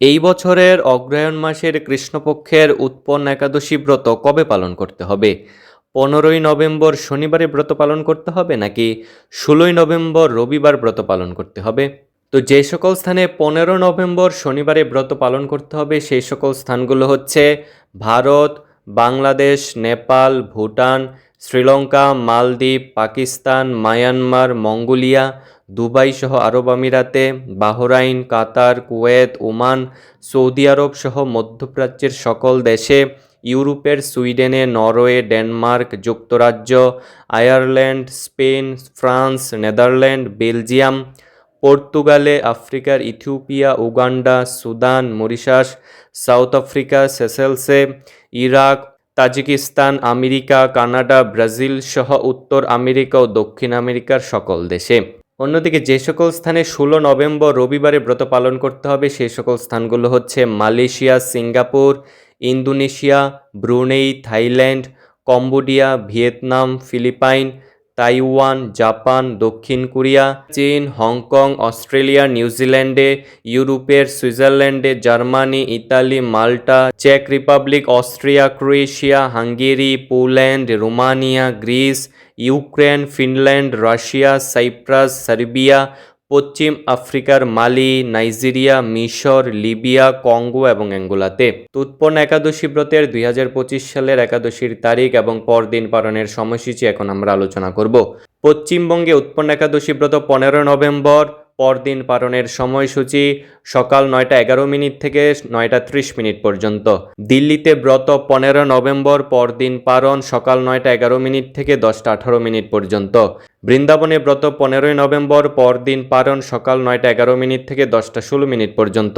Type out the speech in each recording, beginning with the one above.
এই বছরের অগ্রহায়ণ মাসের কৃষ্ণপক্ষের উৎপন্ন একাদশী ব্রত কবে পালন করতে হবে? পনেরোই নভেম্বর শনিবারে ব্রত পালন করতে হবে নাকি ষোলোই নভেম্বর রবিবার ব্রত পালন করতে হবে? তো যে সকল স্থানে পনেরো নভেম্বর শনিবারে ব্রত পালন করতে হবে, সেই সকল স্থানগুলো হচ্ছে ভারত, বাংলাদেশ, নেপাল, ভুটান, শ্রীলঙ্কা, মালদ্বীপ, পাকিস্তান, মায়ানমার, মঙ্গোলিয়া দুবাই সহ আরব আমিরাতে, Bahrain, Qatar, Kuwait, Oman, Saudi Arab সহ মধ্যপ্রাচ্যের সকল দেশে, ইউরোপের সুইডেনে, নরওয়ে, ডেনমার্ক, যুক্তরাজ্য, Ireland, Spain, France, Netherland, Belgium, পর্তুগালে, আফ্রিকার Ethiopia, Uganda, Sudan, Mauritius, South Africa, সেসেলসে, Iraq, Tajikistan, America, Canada, Brazil সহ উত্তর আমেরিকা ও দক্ষিণ আমেরিকার সকল দেশে। অন্যদিকে যে সকল স্থানে ষোলো নভেম্বর রবিবারে ব্রত পালন করতে হবে সেই সকল স্থানগুলো হচ্ছে Malaysia, Singapore, Indonesia, Brunei, Thailand, Cambodia, Vietnam, Philippine Taiwan, Japan, দক্ষিণ কোরিয়া, চীন, হংকং, অস্ট্রেলিয়া, নিউজিল্যান্ডে, ইউরোপের সুইজারল্যান্ডে, Germany, Italy, Malta, check Republic, Austria, Croatia, Hungary, Poland, Romania, Greece, Ukraine, Finland, Russia, Cyprus, Serbia পশ্চিম আফ্রিকার মালি, নাইজেরিয়া, মিশর, Libya, Congo এবং অ্যাঙ্গোলাতে। তো উৎপন্ন একাদশী ব্রতের দুই হাজার পঁচিশ সালের একাদশীর তারিখ এবং পরদিন পালনের সময়সূচি এখন আমরা আলোচনা করব। পশ্চিমবঙ্গে উৎপন্ন একাদশী ব্রত পনেরো নভেম্বর পরদিন পালনের সময়সূচি সকাল নয়টা এগারো মিনিট থেকে নয়টা ত্রিশ মিনিট পর্যন্ত। দিল্লিতে ব্রত পনেরো নভেম্বর পরদিন পালন সকাল নয়টা এগারো মিনিট থেকে দশটা আঠারো মিনিট পর্যন্ত। বৃন্দাবনে ব্রত পনেরোই নভেম্বর পরদিন পালন সকাল নয়টা এগারো মিনিট থেকে দশটা ষোলো মিনিট পর্যন্ত।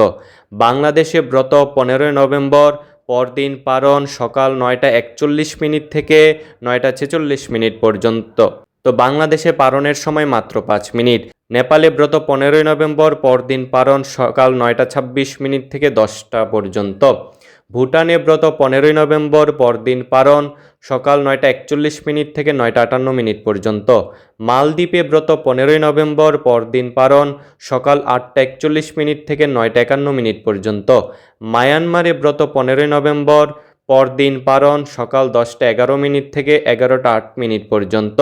বাংলাদেশে ব্রত পনেরোই নভেম্বর পরদিন পালন সকাল নয়টা একচল্লিশ মিনিট থেকে নয়টা ছেচল্লিশ মিনিট পর্যন্ত। তো বাংলাদেশে পালনের সময় মাত্র পাঁচ মিনিট। নেপালে ব্রত পনেরোই নভেম্বর পরদিন পালন সকাল নয়টা ছাব্বিশ মিনিট থেকে দশটা পর্যন্ত। ভুটানে ব্রত পনেরোই নভেম্বর পরদিন পালন সকাল নয়টা একচল্লিশ মিনিট থেকে নয়টা আটান্ন মিনিট পর্যন্ত। মালদ্বীপে ব্রত পনেরোই নভেম্বর পরদিন পালন সকাল আটটা একচল্লিশ মিনিট থেকে নয়টা একান্ন মিনিট পর্যন্ত। মায়ানমারে ব্রত পনেরোই নভেম্বর পরদিন পালন সকাল দশটা এগারো মিনিট থেকে এগারোটা আট মিনিট পর্যন্ত।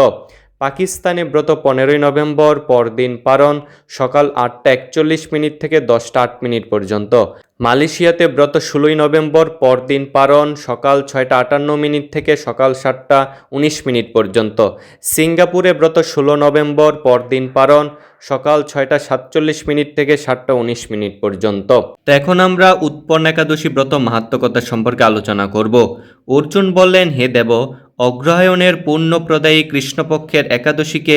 পাকিস্তানে ব্রত পনেরোই নভেম্বর, পরদিন পালন সকাল আটটা একচল্লিশ মিনিট থেকে দশটা আট মিনিট পর্যন্ত। মালয়েশিয়াতে ব্রত ষোলোই নভেম্বর, পরদিন পালন সকাল ছয়টা আটান্ন মিনিট থেকে সকাল সাতটা উনিশ মিনিট পর্যন্ত। সিঙ্গাপুরে ব্রত ষোলো নভেম্বর, পরদিন পালন সকাল ছয়টা সাতচল্লিশ মিনিট থেকে সাতটা উনিশ মিনিট পর্যন্ত। তো এখন আমরা উৎপন্ন একাদশী ব্রত মাহাত্মকতা সম্পর্কে আলোচনা করব। অর্জুন বললেন, হে দেব অগ্রহায়ণের পূর্ণপ্রদায়ী কৃষ্ণপক্ষের একাদশীকে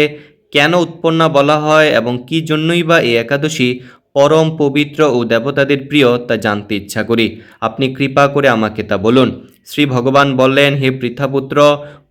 কেন উৎপন্না বলা হয় এবং কি জন্যই বা এই একাদশী পরম পবিত্র ও দেবতাদের প্রিয় তা জানতে ইচ্ছা করি। আপনি কৃপা করে আমাকে তা বলুন। শ্রী ভগবান বললেন, হে পৃথাপুত্র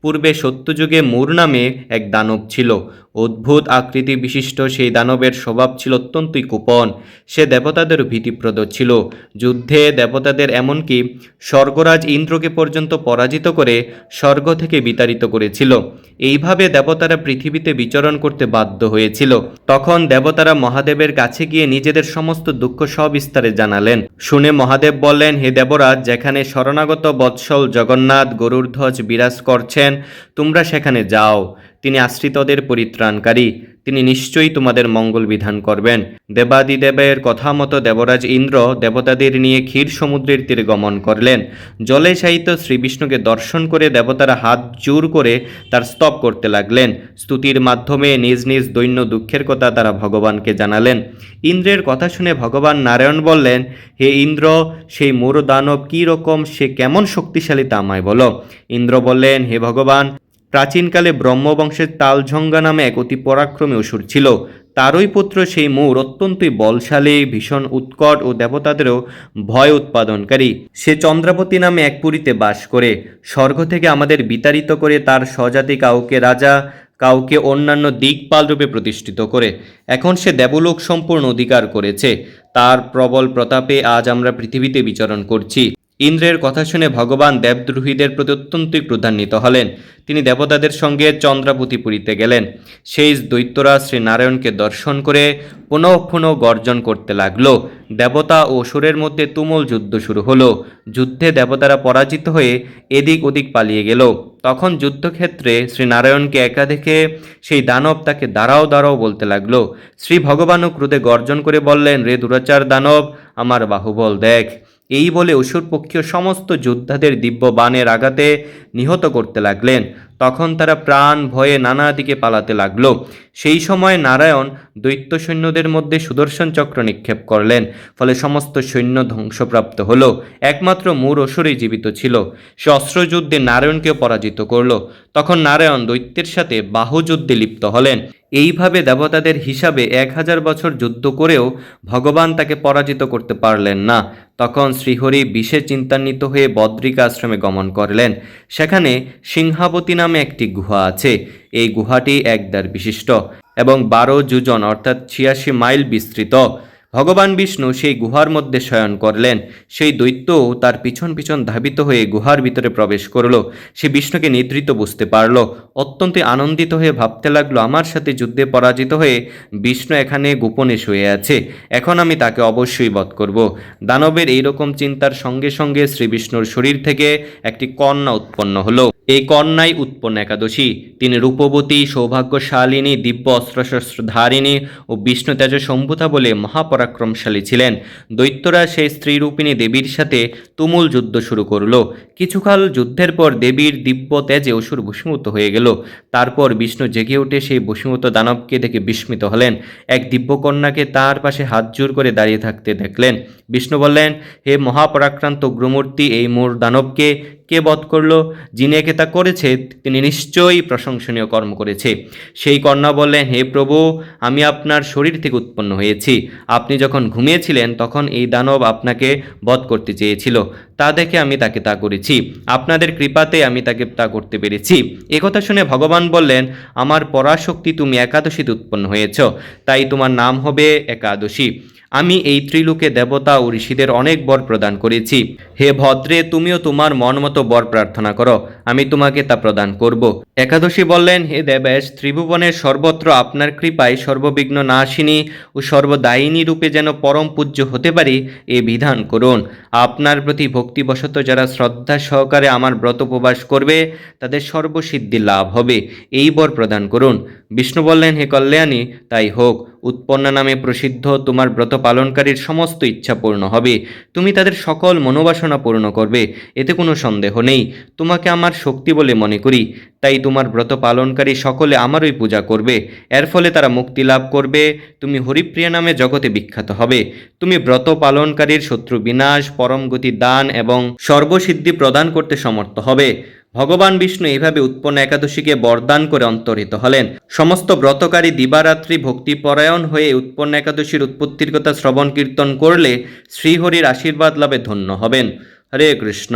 পূর্বে সত্যযুগে মূর নামে এক দানব ছিল। অদ্ভুত আকৃতি বিশিষ্ট সেই দানবের স্বভাব ছিল অত্যন্তই কুপন। সে দেবতাদের ভীতিপ্রদ ছিল। যুদ্ধে দেবতাদের এমনকি স্বর্গরাজ ইন্দ্রকে পর্যন্ত পরাজিত করে স্বর্গ থেকে বিতাড়িত করেছিল। এইভাবে দেবতারা পৃথিবীতে বিচরণ করতে বাধ্য হয়েছিল। তখন দেবতারা মহাদেবের কাছে গিয়ে নিজেদের সমস্ত দুঃখ সবিস্তারে জানালেন। শুনে মহাদেব বললেন, হে দেবরাজ, যেখানে শরণাগত বৎসল জগন্নাথ গরুড়ধ্বজ বিরাজ করছেন তোমরা সেখানে যাও। তিনি আশ্রিতদের পরিত্রাণকারী, তিনি নিশ্চয়ই তোমাদের মঙ্গল বিধান করবেন। দেবাদিদেবের কথা মতো দেবরাজ ইন্দ্র দেবতাদের নিয়ে ক্ষীর সমুদ্রের তীরে গমন করলেন। জলে সাহিত্য শ্রীবিষ্ণুকে দর্শন করে দেবতারা হাত জোর করে তার স্তব করতে লাগলেন। স্তুতির মাধ্যমে নিজ নিজ দৈন্য দুঃখের কথা তারা ভগবানকে জানালেন। ইন্দ্রের কথা শুনে ভগবান নারায়ণ বললেন, হে ইন্দ্র, সেই মোর দানব কী রকম, সে কেমন শক্তিশালী তা আমায় বলো। ইন্দ্র বললেন, হে ভগবান প্রাচীনকালে ব্রহ্মবংশের তালঝঙ্গা নামে এক অতি পরাক্রমী অসুর ছিল। তারই পুত্র সেই মূর অত্যন্তই বলশালী, ভীষণ উৎকট ও দেবতাদেরও ভয় উৎপাদনকারী। সে চন্দ্রাবতী নামে এক পুরীতে বাস করে। স্বর্গ থেকে আমাদের বিতাড়িত করে তার স্বজাতি কাউকে রাজা, কাউকে অন্যান্য দিকপাল রূপে প্রতিষ্ঠিত করে। এখন সে দেবলোক সম্পূর্ণ অধিকার করেছে। তার প্রবল প্রতাপে আজ আমরা পৃথিবীতে বিচরণ করছি। ইন্দ্রের কথা শুনে ভগবান দেবদ্রোহীদের প্রতি অত্যন্তই ক্রোধান্বিত হলেন। তিনি দেবতাদের সঙ্গে চন্দ্রাবতী পুরীতে গেলেন। সেই দৈত্যরা শ্রী নারায়ণকে দর্শন করে পুনঃ পুনঃ গর্জন করতে লাগল। দেবতা ও অসুরের মধ্যে তুমুল যুদ্ধ শুরু হলো। যুদ্ধে দেবতারা পরাজিত হয়ে এদিক ওদিক পালিয়ে গেল। তখন যুদ্ধক্ষেত্রে শ্রীনারায়ণকে একা দেখে সেই দানব তাকে দাঁড়াও দাঁড়াও বলতে লাগল। শ্রী ভগবানও ক্রোধে গর্জন করে বললেন, রে দুরাচার দানব, আমার বাহুবল দেখ। এই বলে অসুরপক্ষীয় সমস্ত যোদ্ধাদের দিব্য বাণের আঘাতে নিহত করতে লাগলেন। তখন তারা প্রাণ ভয়ে নানা দিকে পালাতে লাগল। সেই সময় নারায়ণ দৈত্য সৈন্যদের মধ্যে সুদর্শন চক্র নিক্ষেপ করলেন, ফলে সমস্ত সৈন্য ধ্বংসপ্রাপ্ত হল। একমাত্র মূর অসুরই জীবিত ছিল। সে অস্ত্রযুদ্ধে নারায়ণকেও পরাজিত করল। তখন নারায়ণ দৈত্যের সাথে বাহুযুদ্ধে লিপ্ত হলেন। এইভাবে দেবতাদের হিসাবে এক হাজার বছর যুদ্ধ করেও ভগবান তাকে পরাজিত করতে পারলেন না। তখন শ্রীহরি বিষে চিন্তান্বিত হয়ে বদ্রিকা আশ্রমে গমন করলেন। সেখানে সিংহাবতী নামে একটি গুহা আছে। এই গুহাটি একদার বিশিষ্ট এবং বারো যোজন, অর্থাৎ ছিয়াশি মাইল বিস্তৃত। ভগবান বিষ্ণু সেই গুহার মধ্যে শয়ন করলেন। সেই দৈত্য তার পিছন পিছন ধাবিত হয়ে গুহার ভিতরে প্রবেশ করল। সে বিষ্ণুকে নিদ্রিত বুঝতে পারল। অত্যন্ত আনন্দিত হয়ে ভাবতে লাগল, আমার সাথে যুদ্ধে পরাজিত হয়ে বিষ্ণু এখানে গোপনে শুয়ে আছে। এখন আমি তাকে অবশ্যই বধ করব। দানবের এইরকম চিন্তার সঙ্গে সঙ্গে শ্রী বিষ্ণুর শরীর থেকে একটি কন্যা উৎপন্ন হলো। এই কন্যাই উৎপন্ন একাদশী। তিনি রূপবতী, সৌভাগ্যশালিনী, দিব্য অস্ত্রশস্ত্রধারিণী ও বিষ্ণু তেজ সম্ভূতা বলে মহাপরাক্রমশালী ছিলেন। দৈত্যরা সেই স্ত্রীরূপিণী দেবীর সাথে তুমুল যুদ্ধ শুরু করল। কিছুকাল যুদ্ধের পর দেবীর দিব্য তেজে অসুর বশীভূত হয়ে গেল। তারপর বিষ্ণু জেগে উঠে সেই বশীভূত দানবকে দেখে বিস্মিত হলেন। এক দিব্যকন্যাকে তার পাশে হাত জোর করে দাঁড়িয়ে থাকতে দেখলেন। বিষ্ণু বললেন, হে মহাপরাক্রান্ত গ্রমূর্তি এই মোর দানবকে কে বধ করল? যিনি একে তা করেছে, তিনি নিশ্চয়ই প্রশংসনীয় কর্ম করেছে। সেই কন্যা বললেন, হে প্রভু, আমি আপনার শরীর থেকে উৎপন্ন হয়েছি। আপনি যখন ঘুমিয়েছিলেন, তখন এই দানব আপনাকে বধ করতে চেয়েছিল। তা দেখে আমি তাকে তা করেছি। আপনাদের কৃপাতে আমি তাকে তা করতে পেরেছি। একথা শুনে ভগবান বললেন, আমার পরাশক্তি তুমি একাদশীতে উৎপন্ন হয়েছ। তাই তোমার নাম হবে একাদশী। আমি এই ত্রিলোকে দেবতা ও ঋষিদের অনেক বর প্রদান করেছি। হে ভদ্রে, তুমিও তোমার মন মতো বর প্রার্থনা করো। আমি তোমাকে তা প্রদান করব। একাদশী বললেন, হে দেবেশ, ত্রিভুবনের সর্বত্র আপনার কৃপায় সর্ববিঘ্ন নাশিনী ও সর্বদায়িনী রূপে যেন পরম পূজ্য হতে পারি, এ বিধান করুন। আপনার প্রতি ভক্তিবশত যারা শ্রদ্ধা সহকারে আমার ব্রত উপবাস করবে, তাদের সর্বসিদ্ধি লাভ হবে। এই বর প্রদান করুন। বিষ্ণু বললেন, হে কল্যাণী, তাই হোক। উৎপন্ন নামে প্রসিদ্ধ তোমার ব্রত পালনকারীর সমস্ত ইচ্ছা পূর্ণ হবে। তুমি তাদের সকল মনোবাসনা পূর্ণ করবে, এতে কোনো সন্দেহ নেই। তোমাকে আমার শক্তি বলে মনে করি, তাই তোমার ব্রত পালনকারী সকলে আমারই পূজা করবে। এর ফলে তারা মুক্তি লাভ করবে। তুমি হরিপ্রিয়া নামে জগতে বিখ্যাত হবে। তুমি ব্রত পালনকারীর শত্রু বিনাশ, পরম গতি দান এবং সর্বসিদ্ধি প্রদান করতে সমর্থ হবে। ভগবান বিষ্ণু এইভাবে উৎপন্ন একাদশীকে বরদান করে অন্তরিত হলেন। সমস্ত ব্রতকারী দিবারাত্রি ভক্তিপরায়ণ হয়ে উৎপন্ন একাদশীর উৎপত্তির কথা শ্রবণ কীর্তন করলে শ্রীহরির আশীর্বাদ লাভে ধন্য হবেন। হরে কৃষ্ণ।